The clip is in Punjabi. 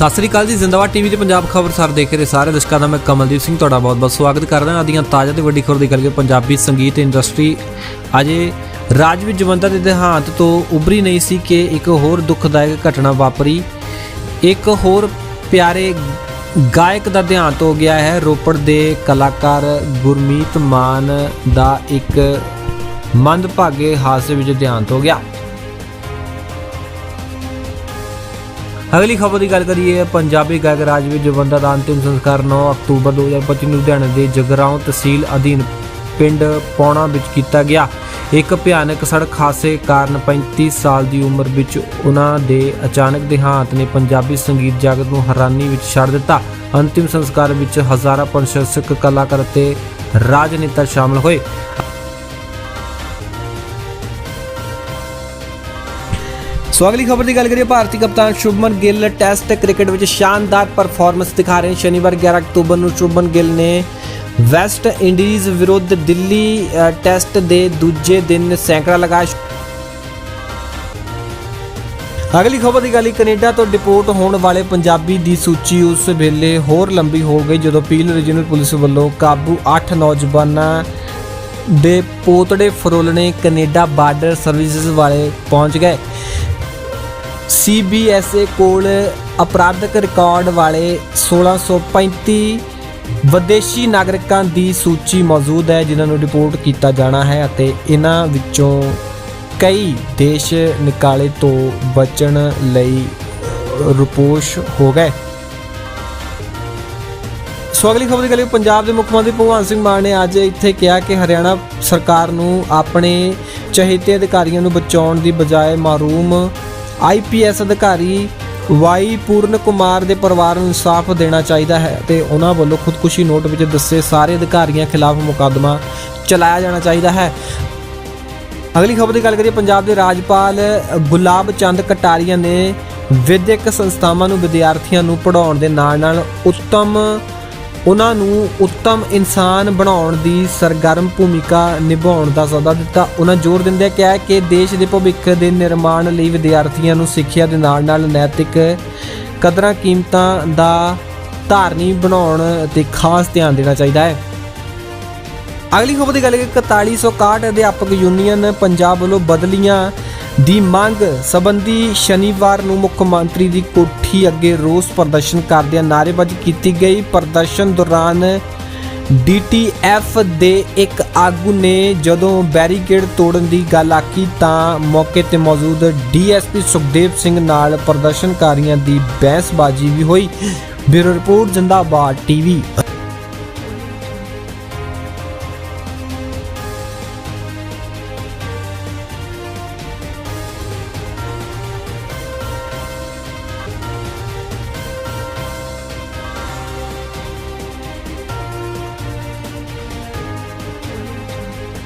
ਸਤਿ ਸ੍ਰੀ ਅਕਾਲ ਜੀ, ਜ਼ਿੰਦਾਬਾਦ ਟੀਵੀ ਤੇ ਪੰਜਾਬ ਖਬਰ ਸਰ ਦੇਖ ਰਹੇ ਸਾਰੇ ਦਰਸ਼ਕਾਂ ਦਾ ਮੈਂ ਕਮਲਦੀਪ ਸਿੰਘ ਤੁਹਾਡਾ ਬਹੁਤ-ਬਹੁਤ ਸਵਾਗਤ ਕਰਦਾ ਹਾਂ। ਆਦੀਆਂ ਤਾਜ਼ਾ ਤੇ ਵੱਡੀ ਖਬਰ ਦੀ ਗੱਲ ਕਰੀਏ, ਪੰਜਾਬੀ ਸੰਗੀਤ ਇੰਡਸਟਰੀ ਅਜੇ ਰਾਜਵੀਰ ਜਵੰਦਾ ਦੇ ਦੇਹਾਂਤ ਤੋਂ ਉਭਰੀ ਨਹੀਂ ਸੀ ਕਿ ਇੱਕ ਹੋਰ ਦੁਖਦਾਇਕ ਘਟਨਾ ਵਾਪਰੀ। ਇੱਕ ਹੋਰ ਪਿਆਰੇ ਗਾਇਕ ਦਾ ਦੇਹਾਂਤ ਹੋ ਗਿਆ ਹੈ। ਰੋਪੜ ਦੇ ਕਲਾਕਾਰ ਗੁਰਮੀਤ ਮਾਨ ਦਾ ਇੱਕ ਮੰਦਭਾਗੇ ਹਾਦਸੇ ਵਿੱਚ ਦੇਹਾਂਤ ਹੋ ਗਿਆ। ਅਗਲੀ ਖਬਰ ਦੀ ਗੱਲ ਕਰੀਏ, ਪੰਜਾਬੀ ਗਾਇਕ ਰਾਜਵੀਰ ਜਵੰਦਾ ਦਾ ਅੰਤਿਮ ਸੰਸਕਾਰ 9 ਅਕਤੂਬਰ 2025 ਨੂੰ ਲੁਧਿਆਣੇ ਦੇ ਜਗਰਾਉਂ ਤਹਿਸੀਲ ਅਧੀਨ ਪਿੰਡ ਪੌਣਾ ਵਿੱਚ ਕੀਤਾ ਗਿਆ। ਇੱਕ ਭਿਆਨਕ ਸੜਕ ਹਾਦਸੇ ਕਾਰਨ 35 ਸਾਲ ਦੀ ਉਮਰ ਵਿੱਚ ਉਹਨਾਂ ਦੇ ਅਚਾਨਕ ਦੇਹਾਂਤ ਨੇ ਪੰਜਾਬੀ ਸੰਗੀਤ ਜਗਤ ਨੂੰ ਹੈਰਾਨੀ ਵਿੱਚ ਛੱਡ ਦਿੱਤਾ। ਅੰਤਿਮ ਸੰਸਕਾਰ ਵਿੱਚ ਹਜ਼ਾਰਾਂ ਪ੍ਰਸ਼ੰਸਕ ਕਲਾਕਾਰ ਅਤੇ ਰਾਜਨੇਤਾ ਸ਼ਾਮਲ ਹੋਏ। ਸੋ ਅਗਲੀ ਖਬਰ ਦੀ ਗੱਲ ਕਰੀਏ, ਭਾਰਤੀ ਕਪਤਾਨ ਸ਼ੁਭਮਨ ਗਿੱਲ ਟੈਸਟ ਕ੍ਰਿਕਟ ਵਿੱਚ ਸ਼ਾਨਦਾਰ ਪਰਫਾਰਮੈਂਸ ਦਿਖਾ ਰਹੇ ਸ਼ਨੀਵਾਰ 11 ਅਕਤੂਬਰ ਨੂੰ ਸ਼ੁਭਮਨ ਗਿੱਲ ਨੇ ਵੈਸਟ ਇੰਡੀਜ਼ ਵਿਰੁੱਧ ਦਿੱਲੀ ਟੈਸਟ ਦੇ ਦੂਜੇ ਦਿਨ ਸੈਂਕੜਾ ਲਗਾ ਅਗਲੀ ਖਬਰ ਦੀ ਗੱਲ ਹੈ ਕੈਨੇਡਾ ਤੋਂ ਡਿਪੋਰਟ ਹੋਣ ਵਾਲੇ ਪੰਜਾਬੀ ਦੀ ਸੂਚੀ ਉਸ ਵੇਲੇ ਹੋਰ ਲੰਬੀ ਹੋ ਗਈ, ਜਦੋਂ ਪੀਲ ਰੀਜਨਲ ਪੁਲਿਸ ਵੱਲੋਂ ਕਾਬੂ 8 ਨੌਜਵਾਨਾਂ ਦੇ ਪੋਤੜੇ ਫਰੋਲਣੇ ਕੈਨੇਡਾ ਬਾਰਡਰ ਸਰਵਿਸਿਜ਼ ਵਾਲੇ ਪਹੁੰਚ ਗਏ। ਸੀਬੀਐਸਏ ਕੋਲ ਅਪਰਾਧਕ ਰਿਕਾਰਡ ਵਾਲੇ 1635 ਵਿਦੇਸ਼ੀ ਨਾਗਰਿਕਾਂ ਦੀ ਸੂਚੀ ਮੌਜੂਦ ਹੈ, ਜਿਨ੍ਹਾਂ ਨੂੰ ਰਿਪੋਰਟ ਕੀਤਾ ਜਾਣਾ ਹੈ ਅਤੇ ਇਹਨਾਂ ਵਿੱਚੋਂ ਕਈ ਦੇਸ਼ ਨਿਕਾਲੇ ਤੋਂ ਬਚਣ ਲਈ ਰੁਪੋਸ਼ ਹੋ ਗਏ। ਸੋ ਅਗਲੀ ਖਬਰ ਦੀ ਗੱਲ ਪੰਜਾਬ ਦੇ ਮੁੱਖ ਮੰਤਰੀ ਭਗਵੰਤ ਸਿੰਘ ਮਾਨ ਨੇ ਅੱਜ ਇੱਥੇ ਕਿਹਾ ਕਿ ਹਰਿਆਣਾ ਸਰਕਾਰ ਨੂੰ ਆਪਣੇ ਚਹੇਤੇ ਅਧਿਕਾਰੀਆਂ ਨੂੰ ਬਚਾਉਣ ਦੀ ਬਜਾਏ ਮਾਰੂਮ ਆਈਪੀਐਸ ਅਧਿਕਾਰੀ ਵਾਈ ਪੂਰਨ ਕੁਮਾਰ ਦੇ ਪਰਿਵਾਰ ਨੂੰ ਇਨਸਾਫ ਦੇਣਾ ਚਾਹੀਦਾ ਹੈ ਤੇ ਉਹਨਾਂ ਵੱਲੋਂ ਖੁਦਕੁਸ਼ੀ ਨੋਟ ਵਿੱਚ ਦੱਸੇ ਸਾਰੇ ਅਧਿਕਾਰੀਆਂ ਖਿਲਾਫ ਮੁਕੱਦਮਾ ਚਲਾਇਆ ਜਾਣਾ ਚਾਹੀਦਾ ਹੈ। ਅਗਲੀ ਖਬਰ ਦੀ ਗੱਲ ਕਰੀਏ, ਪੰਜਾਬ ਦੇ ਰਾਜਪਾਲ ਗੁਲਾਬ ਚੰਦ ਕਟਾਰੀਆ ਨੇ ਵਿਦਿਅਕ ਸੰਸਥਾਵਾਂ ਨੂੰ ਵਿਦਿਆਰਥੀਆਂ ਨੂੰ ਪੜ੍ਹਾਉਣ ਦੇ ਨਾਲ-ਨਾਲ ਉੱਤਮ ਉਹਨਾਂ ਨੂੰ ਉੱਤਮ ਇਨਸਾਨ ਬਣਾਉਣ ਦੀ ਸਰਗਰਮ ਭੂਮਿਕਾ ਨਿਭਾਉਣ ਦਾ ਸੱਦਾ ਦਿੱਤਾ। ਉਹਨਾਂ ਜ਼ੋਰ ਦਿੰਦਿਆਂ ਕਿਹਾ ਕਿ ਦੇਸ਼ ਦੇ ਭਵਿੱਖ ਦੇ ਨਿਰਮਾਣ ਲਈ ਵਿਦਿਆਰਥੀਆਂ ਨੂੰ ਸਿੱਖਿਆ ਦੇ ਨਾਲ-ਨਾਲ ਨੈਤਿਕ ਕਦਰਾਂ ਕੀਮਤਾਂ ਦਾ ਧਾਰਨੀ ਬਣਾਉਣ ਤੇ ਖਾਸ ਧਿਆਨ ਦੇਣਾ ਚਾਹੀਦਾ ਹੈ। ਅਗਲੀ ਖਬਰ ਦੀ ਗੱਲ ਹੈ ਕਿ 4161 ਅਧਿਆਪਕ ਯੂਨੀਅਨ ਪੰਜਾਬ ਵੱਲੋਂ ਬਦਲੀਆਂ ਦੀ ਮੰਗ ਸੰਬੰਧੀ ਸ਼ਨੀਵਾਰ ਨੂੰ ਮੁੱਖ ਮੰਤਰੀ ਦੀ ਕੋਠੀ ਅੱਗੇ ਰੋਸ ਪ੍ਰਦਰਸ਼ਨ ਕਰਦਿਆਂ ਨਾਅਰੇਬਾਜ਼ੀ ਕੀਤੀ ਗਈ। ਪ੍ਰਦਰਸ਼ਨ ਦੌਰਾਨ ਡੀਟੀਐਫ ਦੇ ਇੱਕ ਆਗੂ ਨੇ ਜਦੋਂ ਬੈਰੀਕੇਡ ਤੋੜਨ ਦੀ ਗੱਲ ਆਖੀ ਤਾਂ ਮੌਕੇ ਤੇ ਮੌਜੂਦ ਡੀਐਸਪੀ ਸੁਖਦੇਵ ਸਿੰਘ ਨਾਲ ਪ੍ਰਦਰਸ਼ਨਕਾਰੀਆਂ ਦੀ ਬਹਿਸਬਾਜ਼ੀ ਵੀ ਹੋਈ। ਬਿਊਰੋ ਰਿਪੋਰਟ, ਜਿੰਦਾਬਾਦ, ਟੀਵੀ